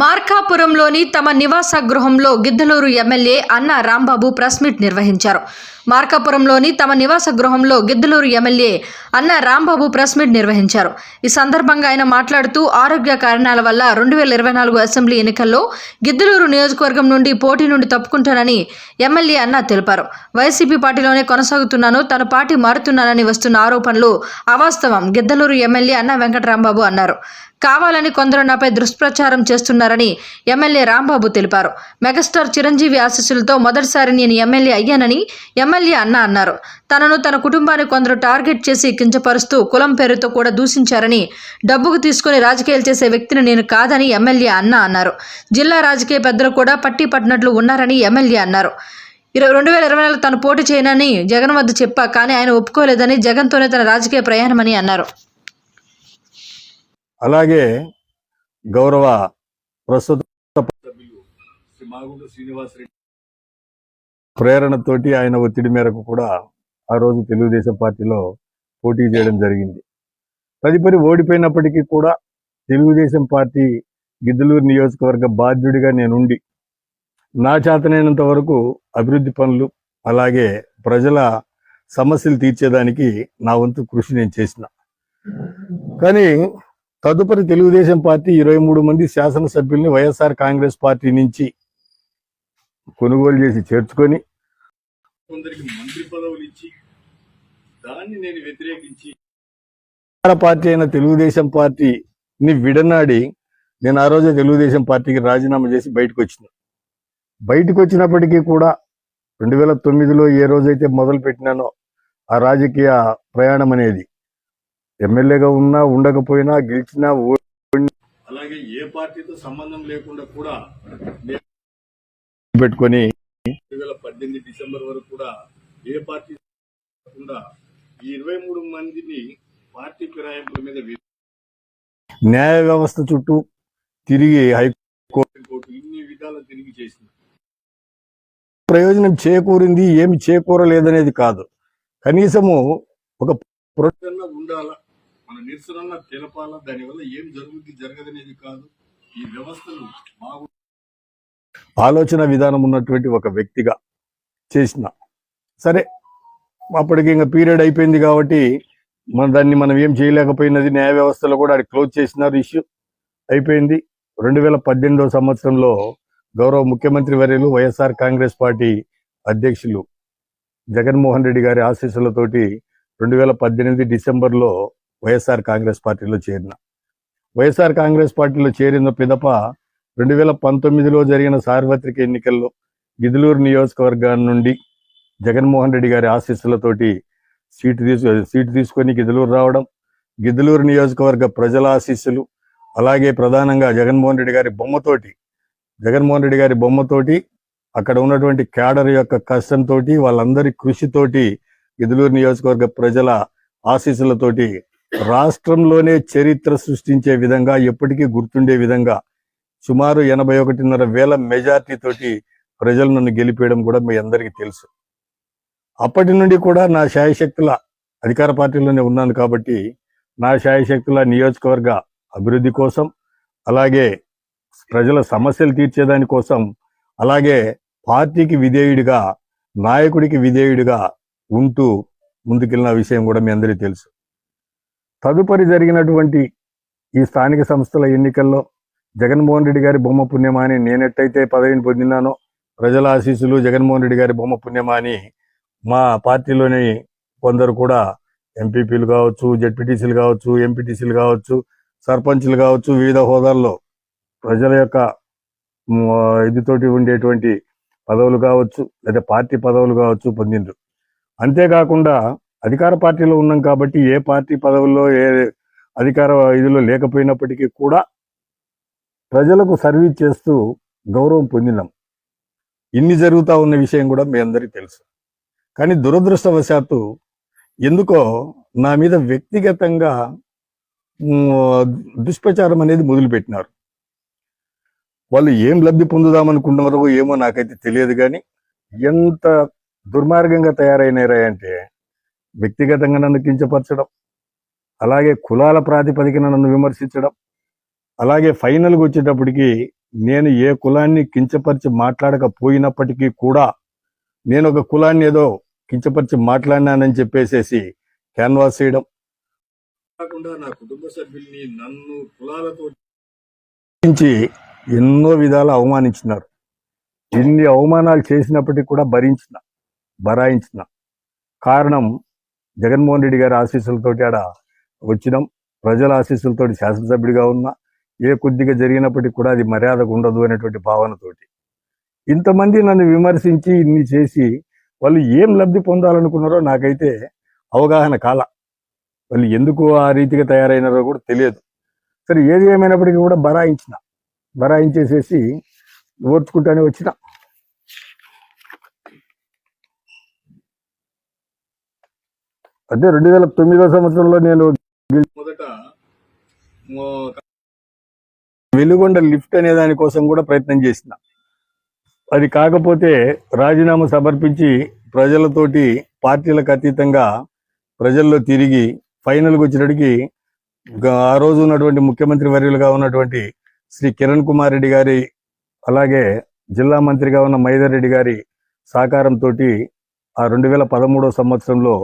మార్కాపురంలోని తమ నివాస గృహంలో గిద్దలూరు ఎమ్మెల్యే అన్న రాంబాబు ప్రెస్ మీట్ నిర్వహించారు. మార్కాపురంలోని తమ నివాస గృహంలో గిద్దలూరు ఎమ్మెల్యే అన్న రాంబాబు ప్రెస్ మీట్ నిర్వహించారు. ఈ సందర్భంగా ఆయన మాట్లాడుతూ ఆరోగ్య కారణాల వల్ల రెండు వేల ఇరవై నాలుగు అసెంబ్లీ ఎన్నికల్లో గిద్దలూరు నియోజకవర్గం నుండి పోటీ నుండి తప్పుకుంటానని ఎమ్మెల్యే అన్న తెలిపారు. వైసీపీ పార్టీలోనే కొనసాగుతున్నాను తన పార్టీ మారుతున్నానని వస్తున్న ఆరోపణలు అవాస్తవం గిద్దలూరు ఎమ్మెల్యే అన్న వెంకటరాంబాబు అన్నారు. కావాలని కొందరు నాపై దుష్ప్రచారం చేస్తున్నారని ఎమ్మెల్యే రాంబాబు తెలిపారు. మెగాస్టార్ చిరంజీవి ఆశీస్సులతో మొదటిసారి నేను ఎమ్మెల్యే అయ్యానని ఎమ్మెల్యే అన్న అన్నారు. తనను తన కుటుంబాన్ని కొందరు టార్గెట్ చేసి కించపరుస్తూ కులం పేరుతో కూడా దూషించారని డబ్బుకు తీసుకుని రాజకీయాలు చేసే వ్యక్తిని నేను కాదని ఎమ్మెల్యే అన్న అన్నారు. జిల్లా రాజకీయ పెద్దలు కూడా పట్టి పట్టినట్లు ఉన్నారని ఎమ్మెల్యే అన్నారు. ఇరవై రెండు వేల ఇరవై నాలుగు తను పోటీ చేయనని జగన్ వద్ద చెప్పా కానీ ఆయన ఒప్పుకోలేదని జగన్తోనే తన రాజకీయ ప్రయాణమని అన్నారు. అలాగే గౌరవ ప్రస్తుత శ్రీనివాసరెడ్డి ప్రేరణతోటి ఆయన ఒత్తిడి మేరకు కూడా ఆ రోజు తెలుగుదేశం పార్టీలో పోటీ చేయడం జరిగింది. తదుపరి ఓడిపోయినప్పటికీ కూడా తెలుగుదేశం పార్టీ గిద్దలూరు నియోజకవర్గ బాధ్యుడిగా నేనుండి నా చేతనైనంత వరకు అభివృద్ధి పనులు అలాగే ప్రజల సమస్యలు తీర్చేదానికి నా వంతు కృషి నేను చేసిన. కానీ తదుపరి తెలుగుదేశం పార్టీ ఇరవై మూడు మంది శాసనసభ్యుల్ని వైఎస్ఆర్ కాంగ్రెస్ పార్టీ నుంచి కొనుగోలు చేసి చేర్చుకొని కొందరికి మంత్రి పదవులు ఇచ్చి దాన్ని నేను వ్యతిరేకించి. పార్టీ అయిన తెలుగుదేశం పార్టీని విడనాడి నేను ఆ రోజే తెలుగుదేశం పార్టీకి రాజీనామా చేసి బయటకు వచ్చిన బయటకు వచ్చినప్పటికీ కూడా రెండు వేల తొమ్మిదిలో ఏ రోజైతే మొదలు పెట్టినానో ఆ రాజకీయ ప్రయాణం అనేది ఎమ్మెల్యేగా ఉన్నా ఉండకపోయినా గెలిచినా అలాగే ఏ పార్టీతో సంబంధం లేకుండా కూడా పెట్టుకొని రెండు వేల పద్దెనిమిది డిసెంబర్ వరకు కూడా ఏ పార్టీ కాకుండా ఈ ఇరవై మూడు మందిని పార్టీ ఫిరాయింపుల మీద న్యాయ వ్యవస్థ చుట్టూ తిరిగి హైకోర్టు కోర్టు ఇన్ని విధాలు తిరిగి చేసిన ప్రయోజనం చేకూరింది ఏమి చేకూరలేదనేది కాదు. కనీసము ఒక ప్రొటెన్న ఉండాలా? మన నిరసన తెలపాలా? దానివల్ల ఏం జరుగుద్ది జరగదనేది కాదు. ఈ వ్యవస్థలు బాగు ఆలోచన విధానం ఉన్నటువంటి ఒక వ్యక్తిగా చేసిన. సరే అప్పటికి ఇంకా పీరియడ్ అయిపోయింది కాబట్టి మన దాన్ని మనం ఏం చేయలేకపోయినది న్యాయ వ్యవస్థలో కూడా అది క్లోజ్ చేసినారు ఇష్యూ. అయిపోయింది. రెండు వేల పద్దెనిమిదవ సంవత్సరంలో గౌరవ ముఖ్యమంత్రి వర్యులు వైఎస్ఆర్ కాంగ్రెస్ పార్టీ అధ్యక్షులు జగన్మోహన్ రెడ్డి గారి ఆశీస్సులతోటి రెండు వేల పద్దెనిమిది డిసెంబర్లో వైఎస్ఆర్ కాంగ్రెస్ పార్టీలో చేరిన. వైఎస్ఆర్ కాంగ్రెస్ పార్టీలో చేరిన పిదప రెండు వేల పంతొమ్మిదిలో జరిగిన సార్వత్రిక ఎన్నికల్లో గిదులూరు నియోజకవర్గం నుండి జగన్మోహన్ రెడ్డి గారి ఆశీస్సులతోటి సీటు తీసు సీటు తీసుకొని గిదులూరు రావడం గిద్దలూరు నియోజకవర్గ ప్రజల ఆశీస్సులు అలాగే ప్రధానంగా జగన్మోహన్ రెడ్డి గారి బొమ్మతోటి జగన్మోహన్ రెడ్డి గారి బొమ్మతోటి అక్కడ ఉన్నటువంటి క్యాడర్ యొక్క కష్టంతో వాళ్ళందరి కృషితోటి గిద్దలూరు నియోజకవర్గ ప్రజల ఆశీస్సులతోటి రాష్ట్రంలోనే చరిత్ర సృష్టించే విధంగా ఎప్పటికీ గుర్తుండే విధంగా సుమారు ఎనభై ఒకటిన్నర వేల మెజార్టీ తోటి ప్రజలు నన్ను గెలిపేయడం కూడా మీ అందరికీ తెలుసు. అప్పటి నుండి కూడా నా శాయశక్తుల అధికార పార్టీలోనే ఉన్నాను కాబట్టి నా శాయశక్తుల నియోజకవర్గ అభివృద్ధి కోసం అలాగే ప్రజల సమస్యలు తీర్చేదాని కోసం అలాగే పార్టీకి విధేయుడిగా నాయకుడికి విధేయుడిగా ఉంటూ ముందుకెళ్ళిన విషయం కూడా మీ అందరికీ తెలుసు. తదుపరి జరిగినటువంటి ఈ స్థానిక సంస్థల ఎన్నికల్లో జగన్మోహన్ రెడ్డి గారి బొమ్మ పుణ్యమా అని నేనెట్టయితే పదవిని పొందినానో ప్రజల ఆశీస్సులు జగన్మోహన్ రెడ్డి గారి బొమ్మ పుణ్యమా అని మా పార్టీలోని కొందరు కూడా ఎంపీపీలు కావచ్చు జెడ్పీటీసీలు కావచ్చు ఎంపీటీసీలు కావచ్చు సర్పంచ్లు కావచ్చు వివిధ హోదాల్లో ప్రజల యొక్క ఇదితోటి ఉండేటువంటి పదవులు కావచ్చు లేదా పార్టీ పదవులు కావచ్చు పొందిండ్రు. అంతేకాకుండా అధికార పార్టీలో ఉన్నాం కాబట్టి ఏ పార్టీ పదవుల్లో ఏ అధికార ఇదిలో లేకపోయినప్పటికీ కూడా ప్రజలకు సర్వీస్ చేస్తూ గౌరవం పొందినాం. ఇన్ని జరుగుతూ ఉన్న విషయం కూడా మీ అందరికీ తెలుసు. కానీ దురదృష్టవశాత్తు ఎందుకో నా మీద వ్యక్తిగతంగా దుష్ప్రచారం అనేది మొదలుపెట్టినారు. వాళ్ళు ఏం లబ్ధి పొందుదామనుకుంటున్నారో ఏమో నాకైతే తెలియదు కానీ ఎంత దుర్మార్గంగా తయారైనారా అంటే వ్యక్తిగతంగా నన్ను కించపరచడం అలాగే కులాల ప్రాతిపదికన నన్ను విమర్శించడం అలాగే ఫైనల్కి వచ్చేటప్పటికి నేను ఏ కులాన్ని కించపరిచి మాట్లాడకపోయినప్పటికీ కూడా నేను ఒక కులాన్ని ఏదో కించపరిచి మాట్లాడినానని చెప్పేసేసి క్యాన్వాస్ చేయడం. కాకుండా నా కుటుంబ సభ్యుల్ని నన్ను కులాలతో ఎన్నో విధాలు అవమానించినారు. ఎన్ని అవమానాలు చేసినప్పటికీ కూడా భరించిన భరాయించిన. కారణం జగన్మోహన్ రెడ్డి గారి ఆశీస్సులతోటి ఆడ వచ్చినాం. ప్రజల ఆశీస్సులతోటి శాసనసభ్యుడిగా ఉన్నా ఏ కొద్దిగా జరిగినప్పటికీ కూడా అది మర్యాదకు ఉండదు అనేటువంటి భావనతోటి. ఇంతమంది నన్ను విమర్శించి ఇన్ని చేసి వాళ్ళు ఏం లబ్ధి పొందాలనుకున్నారో నాకైతే అవగాహన కాల. వాళ్ళు ఎందుకు ఆ రీతిగా తయారైనారో కూడా తెలియదు. సరే ఏది ఏమైనప్పటికీ కూడా బరాయించిన. బరాయించేసేసి ఓర్చుకుంటానే వచ్చిన. అదే రెండు వేల తొమ్మిదో సంవత్సరంలో నేను మొదట వెలుగొండ లిఫ్ట్ అనే దానికోసం కూడా ప్రయత్నం చేసిన. అది కాకపోతే రాజీనామా సమర్పించి ప్రజలతోటి పార్టీలకు అతీతంగా ప్రజల్లో తిరిగి ఫైనల్కి వచ్చేటడికి ఆ రోజు ఉన్నటువంటి ముఖ్యమంత్రి వర్యులుగా ఉన్నటువంటి శ్రీ కిరణ్ కుమార్ రెడ్డి గారి అలాగే జిల్లా మంత్రిగా ఉన్న మైదర్ రెడ్డి గారి సహకారంతో ఆ రెండు వేల పదమూడో సంవత్సరంలో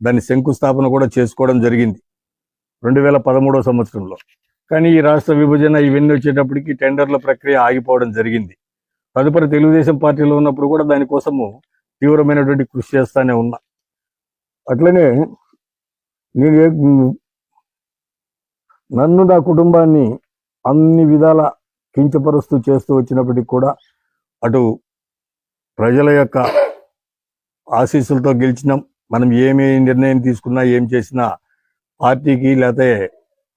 దాని శంకుస్థాపన కూడా చేసుకోవడం జరిగింది. రెండు వేల పదమూడవ సంవత్సరంలో. కానీ ఈ రాష్ట్ర విభజన ఇవన్నీ వచ్చేటప్పటికి టెండర్ల ప్రక్రియ ఆగిపోవడం జరిగింది. తదుపరి తెలుగుదేశం పార్టీలో ఉన్నప్పుడు కూడా దానికోసము తీవ్రమైనటువంటి కృషి చేస్తానే ఉన్నా. అట్లనే నేను నన్ను నా కుటుంబాన్ని అన్ని విధాల కించపరుస్తూ చేస్తూ వచ్చినప్పటికి కూడా అటు ప్రజల యొక్క ఆశీస్సులతో గెలిచినాం. మనం ఏమి నిర్ణయం తీసుకున్నా ఏం చేసినా పార్టీకి లేకపోతే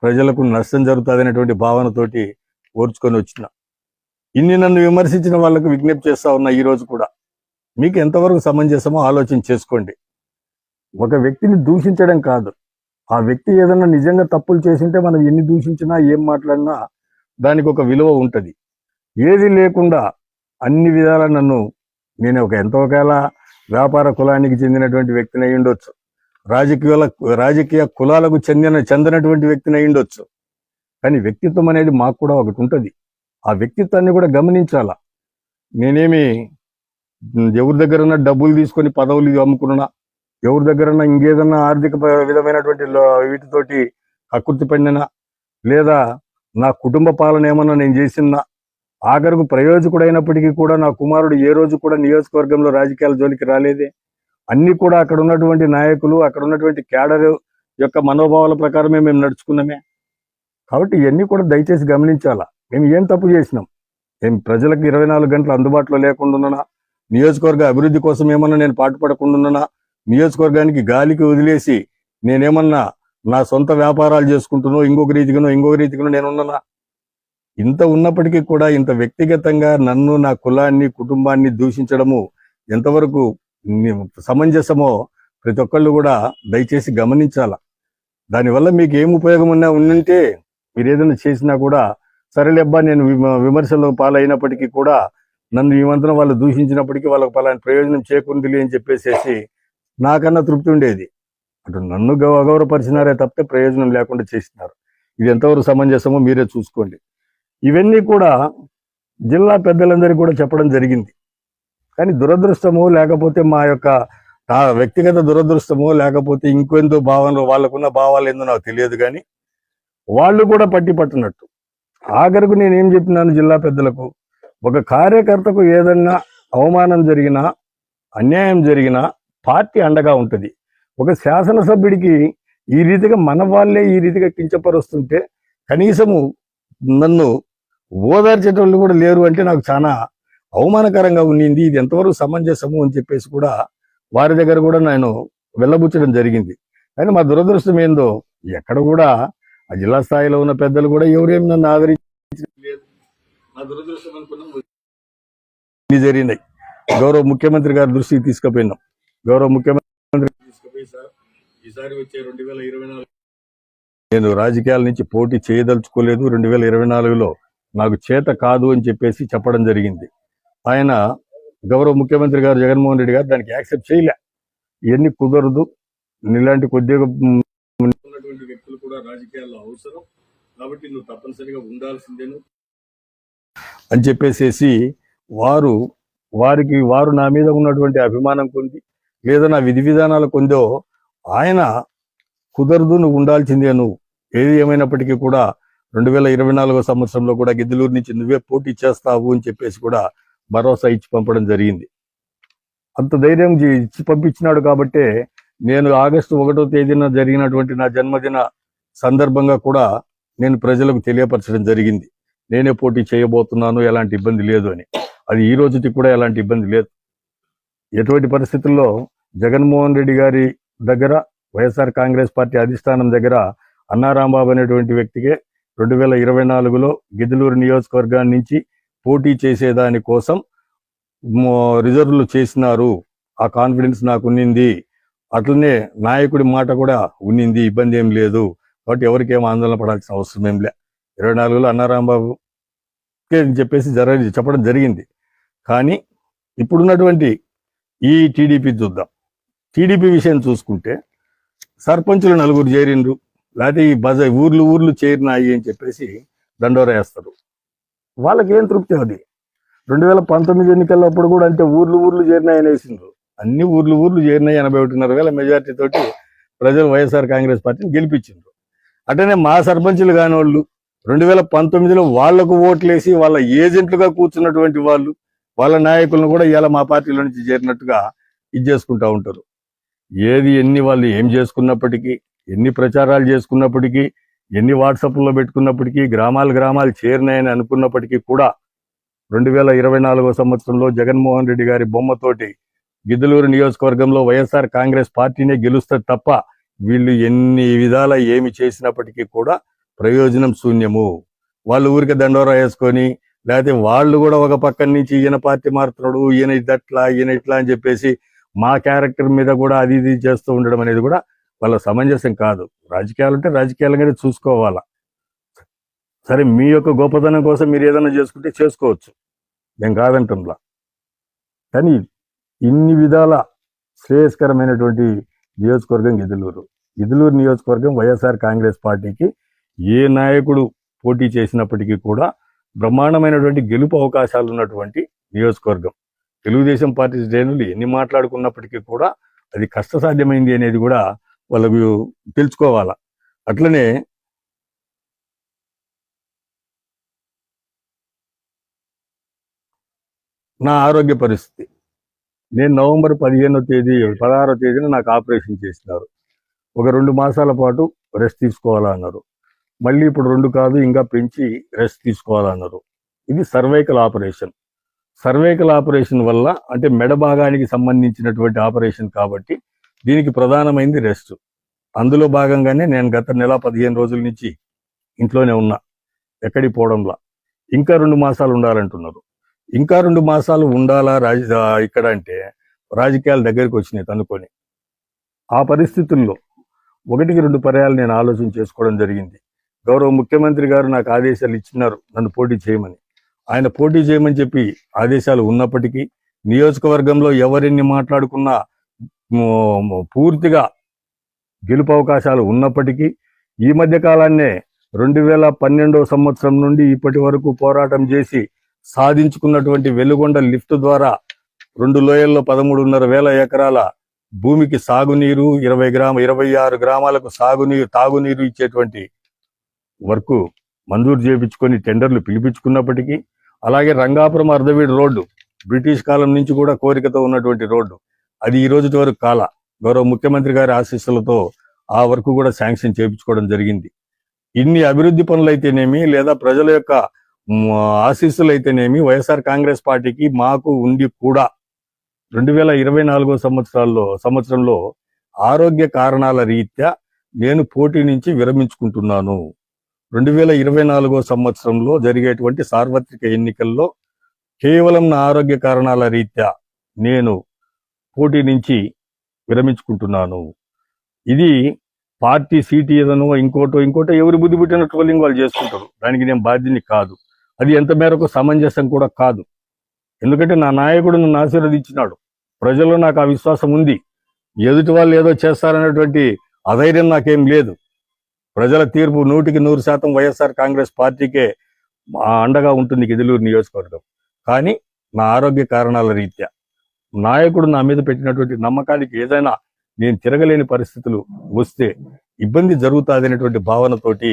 ప్రజలకు నష్టం జరుగుతుంది అనేటువంటి భావనతోటి ఓర్చుకొని వచ్చిన. ఇన్ని నన్ను విమర్శించిన వాళ్ళకు విజ్ఞప్తి చేస్తా ఉన్నా ఈరోజు కూడా. మీకు ఎంతవరకు సమంజసమో ఆలోచన చేసుకోండి. ఒక వ్యక్తిని దూషించడం కాదు. ఆ వ్యక్తి ఏదన్నా నిజంగా తప్పులు చేసింటే మనం ఎన్ని దూషించినా ఏం మాట్లాడినా దానికి ఒక విలువ ఉంటుంది. ఏది లేకుండా అన్ని విధాల నన్ను నేను ఒక ఎంతో ఒకవేళ వ్యాపార కులానికి చెందినటువంటి వ్యక్తిని అయి ఉండొచ్చు రాజకీయాల రాజకీయ కులాలకు చెందిన చెందినటువంటి వ్యక్తిని అయి కానీ వ్యక్తిత్వం అనేది మాకు కూడా ఒకటి ఉంటుంది. ఆ వ్యక్తిత్వాన్ని కూడా గమనించాల? నేనేమి ఎవరి దగ్గర డబ్బులు తీసుకొని పదవులు అమ్ముకున్నా ఎవరి దగ్గర ఇంకేదన్నా ఆర్థిక విధమైనటువంటి వీటితోటి కకృతి పడినా? లేదా నా కుటుంబ పాలన ఏమన్నా నేను చేసినా ఆఖరకు ప్రయోజకుడైనప్పటికీ కూడా నా కుమారుడు ఏ రోజు కూడా నియోజకవర్గంలో రాజకీయాల జోలికి రాలేదే? అన్ని కూడా అక్కడ ఉన్నటువంటి నాయకులు అక్కడ ఉన్నటువంటి క్యాడర్ యొక్క మనోభావాల ప్రకారమే మేము నడుచుకున్నామే. కాబట్టి ఇవన్నీ కూడా దయచేసి గమనించాలా? మేము ఏం తప్పు చేసినాం? మేము ప్రజలకు ఇరవై నాలుగు గంటలు అందుబాటులో లేకుండా నియోజకవర్గ అభివృద్ధి కోసం ఏమన్నా నేను పాటుపడకుండా నియోజకవర్గానికి గాలికి వదిలేసి నేనేమన్నా నా సొంత వ్యాపారాలు చేసుకుంటున్నో ఇంకొక రీతిగానో ఇంకొక రీతిగానో నేనున్నా ఇంత ఉన్నప్పటికీ కూడా ఇంత వ్యక్తిగతంగా నన్ను నా కులాన్ని కుటుంబాన్ని దూషించడము ఎంతవరకు సమంజసమో ప్రతి ఒక్కళ్ళు కూడా దయచేసి గమనించాల. దానివల్ల మీకు ఏం ఉపయోగం ఉన్నా ఉండింటే మీరు ఏదైనా చేసినా కూడా సరేలేబ్బా నేను విమర్శలు పాలైనప్పటికీ కూడా నన్ను ఈ మంత్రం వాళ్ళు దూషించినప్పటికీ వాళ్ళకి పలాని ప్రయోజనం చేకూరింది అని చెప్పేసేసి నాకన్నా తృప్తి ఉండేది. అటు నన్ను గౌ- అగౌరవపరిచినారే తప్పితే ప్రయోజనం లేకుండా చేసినారు. ఇది ఎంతవరకు సమంజసమో మీరే చూసుకోండి. ఇవన్నీ కూడా జిల్లా పెద్దలందరికీ కూడా చెప్పడం జరిగింది. కానీ దురదృష్టమో లేకపోతే మా యొక్క నా వ్యక్తిగత దురదృష్టమో లేకపోతే ఇంకెంతో భావనలు వాళ్ళకున్న భావాలు ఏందో నాకు తెలియదు కానీ వాళ్ళు కూడా పట్టి పట్టినట్టు. ఆఖరకు నేను ఏం చెప్పినాను జిల్లా పెద్దలకు? ఒక కార్యకర్తకు ఏదన్నా అవమానం జరిగినా అన్యాయం జరిగినా పార్టీ అండగా ఉంటుంది. ఒక శాసనసభ్యుడికి ఈ రీతిగా మన వాళ్ళే ఈ రీతిగా కించపరుస్తుంటే కనీసము నన్ను ఓదార్చేటోళ్ళు కూడా లేరు అంటే నాకు చాలా అవమానకరంగా ఉండింది ఇది ఎంతవరకు సమంజసము అని చెప్పేసి కూడా వారి దగ్గర కూడా నేను వెళ్ళబుచ్చడం జరిగింది. కానీ మా దురదృష్టం ఏందో ఎక్కడ కూడా ఆ జిల్లా స్థాయిలో ఉన్న పెద్దలు కూడా ఎవరేం నన్ను ఆదరించలేదు. నా దురదృష్టం అనుకున్నాం. జరిగినాయి. గౌరవ ముఖ్యమంత్రి గారి దృష్టికి తీసుకుపోయినాం. గౌరవ ముఖ్యమంత్రి తీసుకుపోయి సార్ ఈసారి వచ్చే రెండు వేల ఇరవై నాలుగు నేను రాజకీయాల నుంచి పోటీ చేయదలుచుకోలేదు. రెండు వేల ఇరవై నాలుగులో నాకు చేత కాదు అని చెప్పేసి చెప్పడం జరిగింది. ఆయన గౌరవ ముఖ్యమంత్రి గారు జగన్మోహన్ రెడ్డి గారు దానికి యాక్సెప్ట్ చేయలే. ఇవన్నీ కుదరదు. ఇలాంటి కొద్దిగా ఉన్నటువంటి వ్యక్తులు కూడా రాజకీయాల్లో అవసరం. కాబట్టి నువ్వు తప్పనిసరిగా ఉండాల్సిందేను. అని చెప్పేసేసి వారు వారికి వారు నా మీద ఉన్నటువంటి అభిమానం కొంది లేదా నా విధి విధానాల కొందో ఆయన కుదరదు నువ్వు ఉండాల్సిందే నువ్వు. ఏది ఏమైనప్పటికీ కూడా రెండు వేల ఇరవై నాలుగో సంవత్సరంలో కూడా గిద్దలూరు నుంచి నువ్వే పోటీ చేస్తావు అని చెప్పేసి కూడా భరోసా ఇచ్చి పంపడం జరిగింది. అంత ధైర్యం ఇచ్చి పంపించినాడు కాబట్టే నేను ఆగస్టు ఒకటో తేదీన జరిగినటువంటి నా జన్మదిన సందర్భంగా కూడా నేను ప్రజలకు తెలియపరచడం జరిగింది. నేనే పోటీ చేయబోతున్నాను ఎలాంటి ఇబ్బంది లేదు అని. అది ఈ రోజుకి కూడా ఎలాంటి ఇబ్బంది లేదు. ఎటువంటి పరిస్థితుల్లో జగన్మోహన్ రెడ్డి గారి దగ్గర వైఎస్ఆర్ కాంగ్రెస్ పార్టీ అధిష్టానం దగ్గర అన్నారాంబాబు అనేటువంటి వ్యక్తికే రెండు వేల ఇరవై నాలుగులో గిద్దలూరు నియోజకవర్గాన్ని నుంచి పోటీ చేసేదాని కోసం రిజర్వ్లు చేసినారు. ఆ కాన్ఫిడెన్స్ నాకు ఉన్నింది. అట్లనే నాయకుడి మాట కూడా ఉన్నింది. ఇబ్బంది ఏం లేదు. కాబట్టి ఎవరికేం ఆందోళన పడాల్సిన అవసరం ఏం లే. ఇరవై నాలుగులో అన్నారాంబాబు చెప్పేసి జర చెప్పడం జరిగింది. కానీ ఇప్పుడున్నటువంటి ఈ టీడీపీ చూద్దాం. టీడీపీ విషయం చూసుకుంటే సర్పంచులు నలుగురు చేరిండ్రు. లేకపోతే ఈ బజ ఊర్లు ఊర్లు చేరినాయి అని చెప్పేసి దండోరేస్తారు వాళ్ళకి ఏం తృప్తి అది? రెండు వేల పంతొమ్మిది ఎన్నికలప్పుడు కూడా అంటే ఊర్లు ఊర్లు చేరినాయని వేసిండ్రు. అన్ని ఊర్లు ఊర్లు చేరినాయి ఎనభై ఒకటిన్నర వేల మెజార్టీ తోటి ప్రజలు వైఎస్ఆర్ కాంగ్రెస్ పార్టీని గెలిపించిండ్రు. అట్లనే మా సర్పంచులు కాని వాళ్ళు రెండు వేల పంతొమ్మిదిలో వాళ్ళకు ఓట్లేసి వాళ్ళ ఏజెంట్లుగా కూర్చున్నటువంటి వాళ్ళు వాళ్ళ నాయకులను కూడా ఇలా మా పార్టీలో నుంచి చేరినట్టుగా ఇది చేసుకుంటూ ఉంటారు. ఏది ఎన్ని వాళ్ళు ఏం చేసుకున్నప్పటికీ ఎన్ని ప్రచారాలు చేసుకున్నప్పటికీ ఎన్ని వాట్సాప్లో పెట్టుకున్నప్పటికీ గ్రామాలు గ్రామాలు చేరినాయని అనుకున్నప్పటికీ కూడా రెండు వేల ఇరవై నాలుగో సంవత్సరంలో జగన్మోహన్ రెడ్డి గారి బొమ్మతోటి గిద్దలూరు నియోజకవర్గంలో వైఎస్ఆర్ కాంగ్రెస్ పార్టీనే గెలుస్తుంది తప్ప వీళ్ళు ఎన్ని విధాల ఏమి చేసినప్పటికీ కూడా ప్రయోజనం శూన్యము. వాళ్ళు ఊరికి దండోరా వేసుకొని లేకపోతే వాళ్ళు కూడా ఒక పక్కన నుంచి ఈయన పార్టీ మారుతున్నాడు ఈయన ఇదట్లా ఈయన ఇట్లా అని చెప్పేసి మా క్యారెక్టర్ మీద కూడా అది ఇది చేస్తూ ఉండడం అనేది కూడా వాళ్ళ సమంజసం కాదు. రాజకీయాలు అంటే రాజకీయాలుగానే చూసుకోవాలా. సరే మీ యొక్క గొప్పతనం కోసం మీరు ఏదైనా చేసుకుంటే చేసుకోవచ్చు. నేను కాదంటున్నా కానీ ఇన్ని విధాల శ్రేయస్కరమైనటువంటి నియోజకవర్గం గిదులూరు. గిదులూరు నియోజకవర్గం వైఎస్ఆర్ కాంగ్రెస్ పార్టీకి ఏ నాయకుడు పోటీ చేసినప్పటికీ కూడా బ్రహ్మాండమైనటువంటి గెలుపు అవకాశాలు ఉన్నటువంటి నియోజకవర్గం. తెలుగుదేశం పార్టీ శ్రేణులు ఎన్ని మాట్లాడుకున్నప్పటికీ కూడా అది కష్టసాధ్యమైంది అనేది కూడా వాళ్ళకు తెలుసుకోవాలా. అట్లనే నా ఆరోగ్య పరిస్థితి. నేను నవంబర్ పదిహేనో తేదీ పదహారో తేదీన నాకు ఆపరేషన్ చేసినారు. ఒక రెండు మాసాల పాటు రెస్ట్ తీసుకోవాలన్నారు మళ్ళీ ఇప్పుడు రెండు కాదు ఇంకా పెంచి రెస్ట్ తీసుకోవాలన్నారు ఇది సర్వైకల్ ఆపరేషన్. సర్వైకల్ ఆపరేషన్ వల్ల అంటే మెడ భాగానికి సంబంధించినటువంటి ఆపరేషన్ కాబట్టి దీనికి ప్రధానమైంది రెస్ట్ అందులో భాగంగానే నేను గత నెల పదిహేను రోజుల నుంచి ఇంట్లోనే ఉన్నా ఎక్కడికి పోవడంలా. ఇంకా రెండు మాసాలు ఉండాలంటున్నారు. ఇంకా రెండు మాసాలు ఉండాలా రాజ ఇక్కడ అంటే రాజకీయాల దగ్గరికి వచ్చినాయి అనుకొని ఆ పరిస్థితుల్లో ఒకటికి రెండు పర్యాలు నేను ఆలోచన చేసుకోవడం జరిగింది. గౌరవ ముఖ్యమంత్రి గారు నాకు ఆదేశాలు ఇచ్చినారు నన్ను పోటీ చేయమని. ఆయన పోటీ చేయమని చెప్పి ఆదేశాలు ఉన్నప్పటికీ నియోజకవర్గంలో ఎవరిని మాట్లాడుకున్నా పూర్తిగా గెలుపు అవకాశాలు ఉన్నప్పటికీ ఈ మధ్య కాలాన్నే రెండు వేల పన్నెండవ సంవత్సరం నుండి ఇప్పటి వరకు పోరాటం చేసి సాధించుకున్నటువంటి వెలుగొండ లిఫ్ట్ ద్వారా రెండు లోయల్లో పదమూడున్నర వేల ఎకరాల భూమికి సాగునీరు ఇరవై గ్రామ ఇరవై ఆరు గ్రామాలకు సాగునీరు తాగునీరు ఇచ్చేటువంటి వర్క్ మంజూరు చేయించుకొని టెండర్లు పిలిపించుకున్నప్పటికీ అలాగే రంగాపురం అర్ధవీడు రోడ్డు బ్రిటిష్ కాలం నుంచి కూడా కోరికతో ఉన్నటువంటి రోడ్డు. అది ఈ రోజు వరకు కాల. గౌరవ ముఖ్యమంత్రి గారి ఆశీస్సులతో ఆ వరకు కూడా శాంక్షన్ చేయించుకోవడం జరిగింది. ఇన్ని అభివృద్ధి పనులు అయితేనేమి లేదా ప్రజల యొక్క ఆశీస్సులు అయితేనేమి వైఎస్ఆర్ కాంగ్రెస్ పార్టీకి మాకు ఉండి కూడా రెండు వేల ఇరవై నాలుగో సంవత్సరాల్లో సంవత్సరంలో ఆరోగ్య కారణాల రీత్యా నేను పోటీ నుంచి విరమించుకుంటున్నాను. రెండు వేల ఇరవై నాలుగో సంవత్సరంలో జరిగేటువంటి సార్వత్రిక ఎన్నికల్లో కేవలం నా ఆరోగ్య కారణాల రీత్యా నేను పోటీ నుంచి విరమించుకుంటున్నాను. ఇది పార్టీ సీటు ఏదనో ఇంకోటో ఇంకోటో ఎవరి బుద్ధి పుట్టిన ట్రోలింగ్ వాళ్ళు చేసుకుంటారు. దానికి నేను బాధ్యని కాదు. అది ఎంత మేరకు సమంజసం కూడా కాదు. ఎందుకంటే నా నాయకుడు నన్ను ఆశీర్వదించినాడు. ప్రజల్లో నాకు ఆ విశ్వాసం ఉంది. ఎదుటి వాళ్ళు ఏదో చేస్తారనేటువంటి అధైర్యం నాకేం లేదు. ప్రజల తీర్పు నూటికి నూరు శాతం వైఎస్ఆర్ కాంగ్రెస్ పార్టీకే అండగా ఉంటుంది గిదిలూరు నియోజకవర్గం. కానీ నా ఆరోగ్య కారణాల రీత్యా. నాయకుడు నా మీద పెట్టినటువంటి నమ్మకానికి ఏదైనా నేను తిరగలేని పరిస్థితులు వస్తే ఇబ్బంది జరుగుతుంది అనేటువంటి భావనతోటి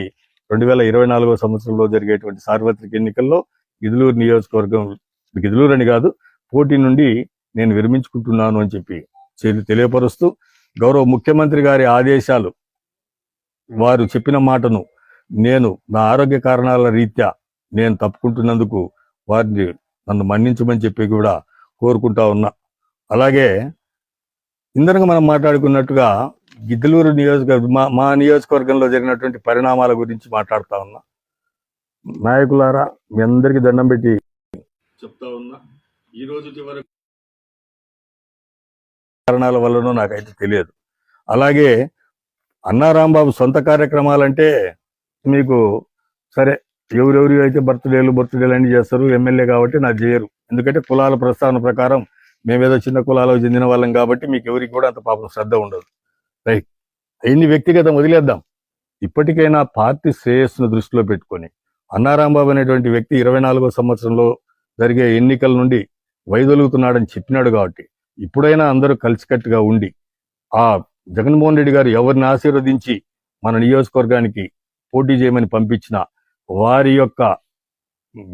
రెండు వేల ఇరవై నాలుగో సంవత్సరంలో జరిగేటువంటి సార్వత్రిక ఎన్నికల్లో గిదులూరు నియోజకవర్గం గిదులూరు అని కాదు పోటీ నుండి నేను విరమించుకుంటున్నాను అని చెప్పి తెలియపరుస్తూ గౌరవ ముఖ్యమంత్రి గారి ఆదేశాలు వారు చెప్పిన మాటను నేను నా ఆరోగ్య కారణాల రీత్యా నేను తప్పుకుంటున్నందుకు వారిని నన్ను మన్నించమని చెప్పి కూడా కోరుకుంటా ఉన్నా. అలాగే ఇందనగా మనం మాట్లాడుకున్నట్టుగా గిద్దలూరు నియోజకవర్గ మా మా నియోజకవర్గంలో జరిగినటువంటి పరిణామాల గురించి మాట్లాడుతూ ఉన్నా. నాయకులారా మీ అందరికీ దండం పెట్టి చెప్తా ఉన్నా. ఈ రోజు వరకు కారణాల వల్లనో నాకైతే తెలియదు. అలాగే అన్నారాంబాబు సొంత కార్యక్రమాలంటే మీకు సరే ఎవరెవరు అయితే బర్త్డేలు బర్త్డేలు అన్ని చేస్తారు ఎమ్మెల్యే కాబట్టి నాకు చేయరు ఎందుకంటే కులాల ప్రస్తావన ప్రకారం మేమేదో చిన్న కులాలకు చెందిన వాళ్ళం కాబట్టి మీకు ఎవరికి కూడా అంత పాపం శ్రద్ధ ఉండదు. రైట్. అయింది వ్యక్తిగతం వదిలేద్దాం. ఇప్పటికైనా పార్టీ శ్రేయస్సును దృష్టిలో పెట్టుకొని అన్నారాంబాబు అనేటువంటి వ్యక్తి ఇరవై నాలుగో సంవత్సరంలో జరిగే ఎన్నికల నుండి వైదొలుగుతున్నాడని చెప్పినాడు కాబట్టి ఇప్పుడైనా అందరూ కలిసికట్టుగా ఉండి ఆ జగన్మోహన్ రెడ్డి గారు ఎవరిని ఆశీర్వదించి మన నియోజకవర్గానికి పోటీ చేయమని పంపించిన వారి యొక్క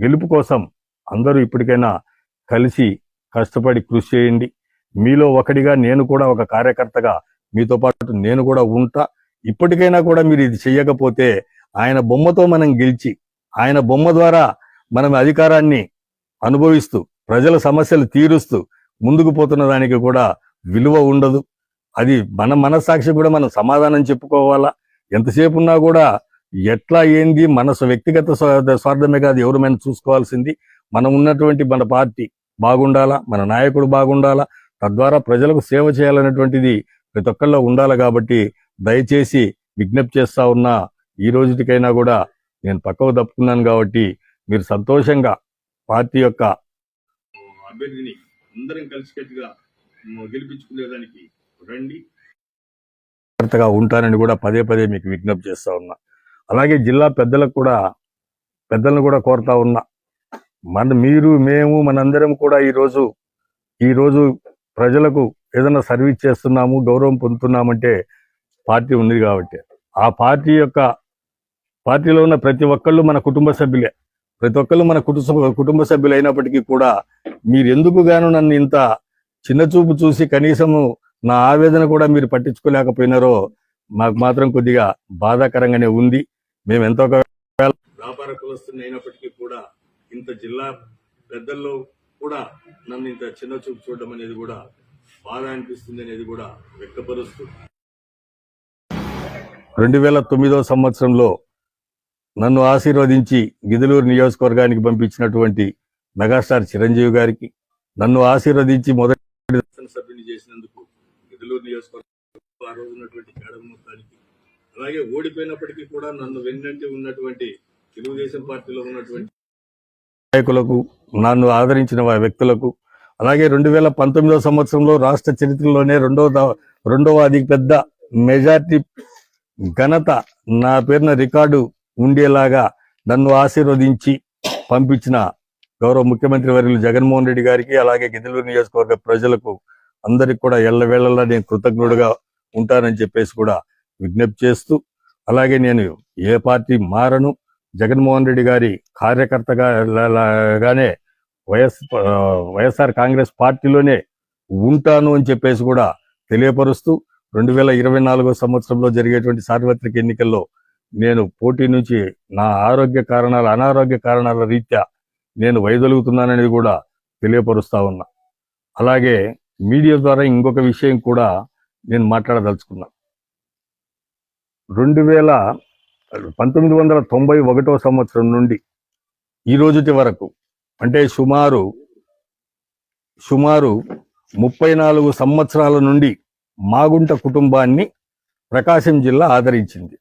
గెలుపు కోసం అందరూ ఇప్పటికైనా కలిసి కష్టపడి కృషి చేయండి. మీలో ఒకటిగా నేను కూడా ఒక కార్యకర్తగా మీతో పాటు నేను కూడా ఉంటా. ఇప్పటికైనా కూడా మీరు ఇది చెయ్యకపోతే ఆయన బొమ్మతో మనం గెలిచి ఆయన బొమ్మ ద్వారా మనం అధికారాన్ని అనుభవిస్తూ ప్రజల సమస్యలు తీరుస్తూ ముందుకు పోతున్న దానికి కూడా విలువ ఉండదు. అది మన మనస్సాక్షి కూడా మనం సమాధానం చెప్పుకోవాలా? ఎంతసేపు ఉన్నా కూడా ఎట్లా ఏంది? మన వ్యక్తిగత స్వార్థమే కాదు ఎవరు మనం చూసుకోవాల్సింది. మనం ఉన్నటువంటి మన పార్టీ బాగుండాలా? మన నాయకుడు బాగుండాలా? తద్వారా ప్రజలకు సేవ చేయాలనేటువంటిది ప్రతి ఒక్కళ్ళలో ఉండాలి కాబట్టి దయచేసి విజ్ఞప్తి చేస్తా ఉన్నా ఈ రోజుటికైనా కూడా నేను పక్కకు తప్పుకున్నాను కాబట్టి మీరు సంతోషంగా పార్టీ యొక్క అభ్యర్థిని అందరం కలిసికట్టుగా గెలిపించుకునేదానికి రండి. జాగ్రత్తగా ఉంటానని కూడా పదే పదే మీకు విజ్ఞప్తి చేస్తా ఉన్నా. అలాగే జిల్లా పెద్దలకు కూడా పెద్దలను కూడా కోరుతా ఉన్నా. మన మీరు మేము మనందరం కూడా ఈరోజు ఈరోజు ప్రజలకు ఏదైనా సర్వీస్ చేస్తున్నాము గౌరవం పొందుతున్నామంటే పార్టీ ఉంది కాబట్టి. ఆ పార్టీ యొక్క పార్టీలో ఉన్న ప్రతి ఒక్కళ్ళు మన కుటుంబ సభ్యులే. ప్రతి ఒక్కళ్ళు మన కుటుంబ కుటుంబ సభ్యులు అయినప్పటికీ కూడా మీరు ఎందుకు గాను నన్ను ఇంత చిన్న చూపు చూసి కనీసము నా ఆవేదన కూడా మీరు పట్టించుకోలేకపోయినారో మాకు మాత్రం కొద్దిగా బాధాకరంగానే ఉంది. మేము ఎంతో వ్యాపార కులస్తుని అయినప్పటికీ ఇంత జిల్లా పెద్దల్లో కూడా నన్ను ఇంత చిన్న చూపు చూడడం అనేది కూడా బాధ అనిపిస్తుంది అనేది కూడా వ్యక్తపరుస్తూ. రెండు వేల తొమ్మిదో సంవత్సరంలో నన్ను ఆశీర్వదించి గిదలూరు నియోజకవర్గానికి పంపించినటువంటి మెగాస్టార్ చిరంజీవి గారికి నన్ను ఆశీర్వదించి మొదటి సభ్యుని చేసినందుకు గిదలూరు నియోజకవర్గం ఆ రోజు ఉన్నటువంటి కేడమ మొత్తానికి అలాగే ఓడిపోయినప్పటికీ కూడా నన్ను వెన్నంటి ఉన్నటువంటి తెలుగుదేశం పార్టీలో ఉన్నటువంటి నాయకులకు నన్ను ఆదరించిన వ్యక్తులకు అలాగే రెండు వేల పంతొమ్మిదవ సంవత్సరంలో రాష్ట్ర చరిత్రలోనే రెండవ రెండవ అతి పెద్ద మెజార్టీ ఘనత నా పేరున రికార్డు ఉండేలాగా నన్ను ఆశీర్వదించి పంపించిన గౌరవ ముఖ్యమంత్రి వర్యులు జగన్మోహన్ రెడ్డి గారికి అలాగే గిద్దలూరు నియోజకవర్గ ప్రజలకు అందరికి కూడా ఎల్లవేళలా నేను కృతజ్ఞుడుగా ఉంటానని చెప్పేసి కూడా విజ్ఞప్తి చేస్తూ అలాగే నేను ఏ పార్టీ మారను జగన్మోహన్ రెడ్డి గారి కార్యకర్తగా వైఎస్ వైఎస్ఆర్ కాంగ్రెస్ పార్టీలోనే ఉంటాను అని చెప్పేసి కూడా తెలియపరుస్తూ రెండు వేల ఇరవై నాలుగో సంవత్సరంలో జరిగేటువంటి సార్వత్రిక ఎన్నికల్లో నేను పోటీ నుంచి నా ఆరోగ్య కారణాల అనారోగ్య కారణాల రీత్యా నేను వైదొలుగుతున్నాననేది కూడా తెలియపరుస్తా ఉన్నా. అలాగే మీడియా ద్వారా ఇంకొక విషయం కూడా నేను మాట్లాడదలుచుకున్నాను రెండు వేల పంతొమ్మిది వందల తొంభై ఒకటో సంవత్సరం నుండి ఈ రోజుటి వరకు అంటే సుమారు సుమారు ముప్పై నాలుగు సంవత్సరాల నుండి మాగుంట కుటుంబాన్ని ప్రకాశం జిల్లా ఆదరించింది.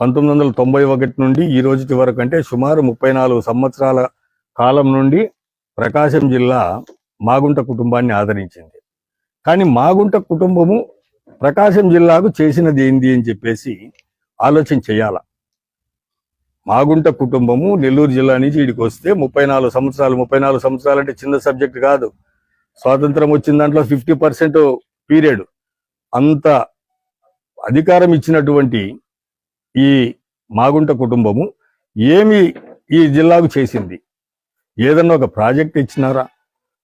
పంతొమ్మిది వందల తొంభై ఒకటి నుండి ఈ రోజుటి వరకు అంటే సుమారు ముప్పై నాలుగు సంవత్సరాల కాలం నుండి ప్రకాశం జిల్లా మాగుంట కుటుంబాన్ని ఆదరించింది. కానీ మాగుంట కుటుంబము ప్రకాశం జిల్లాకు చేసినది ఏంది అని చెప్పేసి ఆలోచన చేయాల? మాగుంట కుటుంబము నెల్లూరు జిల్లా నుంచి ఇడికి వస్తే ముప్పై నాలుగు సంవత్సరాలు ముప్పై నాలుగు సంవత్సరాలు అంటే చిన్న సబ్జెక్ట్ కాదు. స్వాతంత్రం వచ్చిన దాంట్లో ఫిఫ్టీ పర్సెంట్ పీరియడ్. అంత అధికారం ఇచ్చినటువంటి ఈ మాగుంట కుటుంబము ఏమి ఈ జిల్లాకు చేసింది? ఏదన్నా ఒక ప్రాజెక్ట్ ఇచ్చినారా?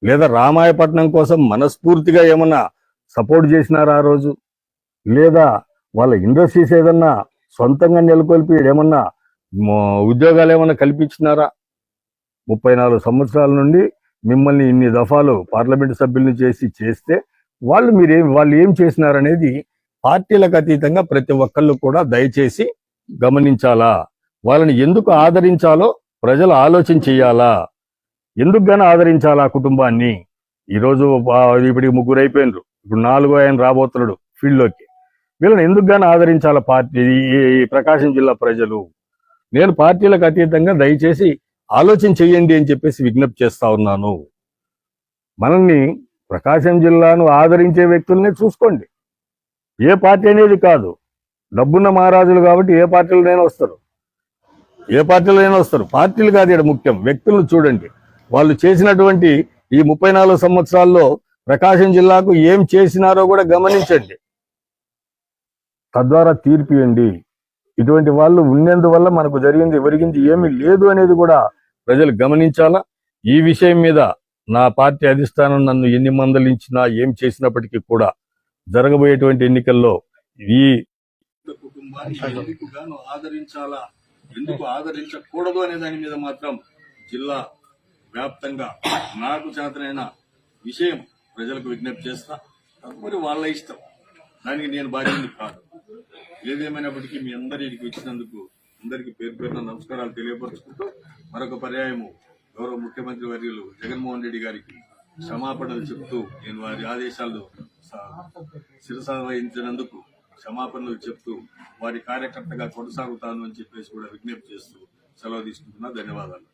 లేదా రామాయపట్నం కోసం మనస్ఫూర్తిగా ఏమన్నా సపోర్ట్ చేసినారా ఆ రోజు? లేదా వాళ్ళ ఇండస్ట్రీస్ ఏదన్నా సొంతంగా నెలకొల్పి ఏమన్నా ఉద్యోగాలు ఏమన్నా కల్పించినారా? ముప్పై నాలుగు సంవత్సరాల నుండి మిమ్మల్ని ఇన్ని దఫాలు పార్లమెంట్ సభ్యుల్ని చేసి చేస్తే వాళ్ళు మీరేం వాళ్ళు ఏం చేసినారనేది పార్టీలకు అతీతంగా ప్రతి ఒక్కళ్ళు కూడా దయచేసి గమనించాలా? వాళ్ళని ఎందుకు ఆదరించాలో ప్రజలు ఆలోచన చేయాలా? ఎందుకు గానీ ఆదరించాలా కుటుంబాన్ని? ఈరోజు ఇప్పటికి ముగ్గురు అయిపోయినరు ఇప్పుడు నాలుగో ఆయన రాబోతున్నాడు ఫీల్డ్లోకి వీళ్ళని ఎందుకు గాని పార్టీ ఈ ఈ ప్రకాశం జిల్లా ప్రజలు? నేను పార్టీలకు అతీతంగా దయచేసి ఆలోచన చెయ్యండి అని చెప్పేసి విజ్ఞప్తి చేస్తా ఉన్నాను. మనల్ని ప్రకాశం జిల్లాను ఆదరించే వ్యక్తుల్ని చూసుకోండి. ఏ పార్టీ అనేది కాదు. డబ్బున్న మహారాజులు కాబట్టి ఏ పార్టీలైనా వస్తారు. ఏ పార్టీలైనా వస్తారు. పార్టీలు కాదు ఇక్కడ ముఖ్యం. వ్యక్తులను చూడండి. వాళ్ళు చేసినటువంటి ఈ ముప్పై సంవత్సరాల్లో ప్రకాశం జిల్లాకు ఏం చేసినారో కూడా గమనించండి. తద్వారా తీర్పియండి ఇటువంటి వాళ్ళు ఉన్నందువల్ల మనకు జరిగింది ఒరిగింది ఏమీ లేదు అనేది కూడా ప్రజలు గమనించాలా? ఈ విషయం మీద నా పార్టీ అధిష్టానం నన్ను ఎన్ని మందలించినా ఏం చేసినప్పటికీ కూడా జరగబోయేటువంటి ఎన్నికల్లో ఈ కుటుంబాన్ని ఆదరించాలా? ఎందుకు ఆదరించకూడదు అనే దాని మీద మాత్రం జిల్లా వ్యాప్తంగా నాకు చేతనైన విషయం ప్రజలకు విజ్ఞప్తి చేస్తా. మరి వాళ్ళ ఇష్టం. దానికి నేను బాధ్యత కాదు. ఏదేమైనప్పటికీ మీ అందరికి వచ్చినందుకు అందరికీ పేరు పేరున నమస్కారాలు తెలియపరుచుకుంటూ మరొక పర్యాయము గౌరవ ముఖ్యమంత్రి వర్యులు జగన్మోహన్ రెడ్డి గారికి క్షమాపణలు చెప్తూ నేను వారి ఆదేశాలు స- వహించినందుకు క్షమాపణలు చెప్తూ వారి కార్యకర్తగా కొనసాగుతాను అని చెప్పేసి కూడా విజ్ఞప్తి చేస్తూ సెలవు తీసుకుంటున్నా. ధన్యవాదాలు.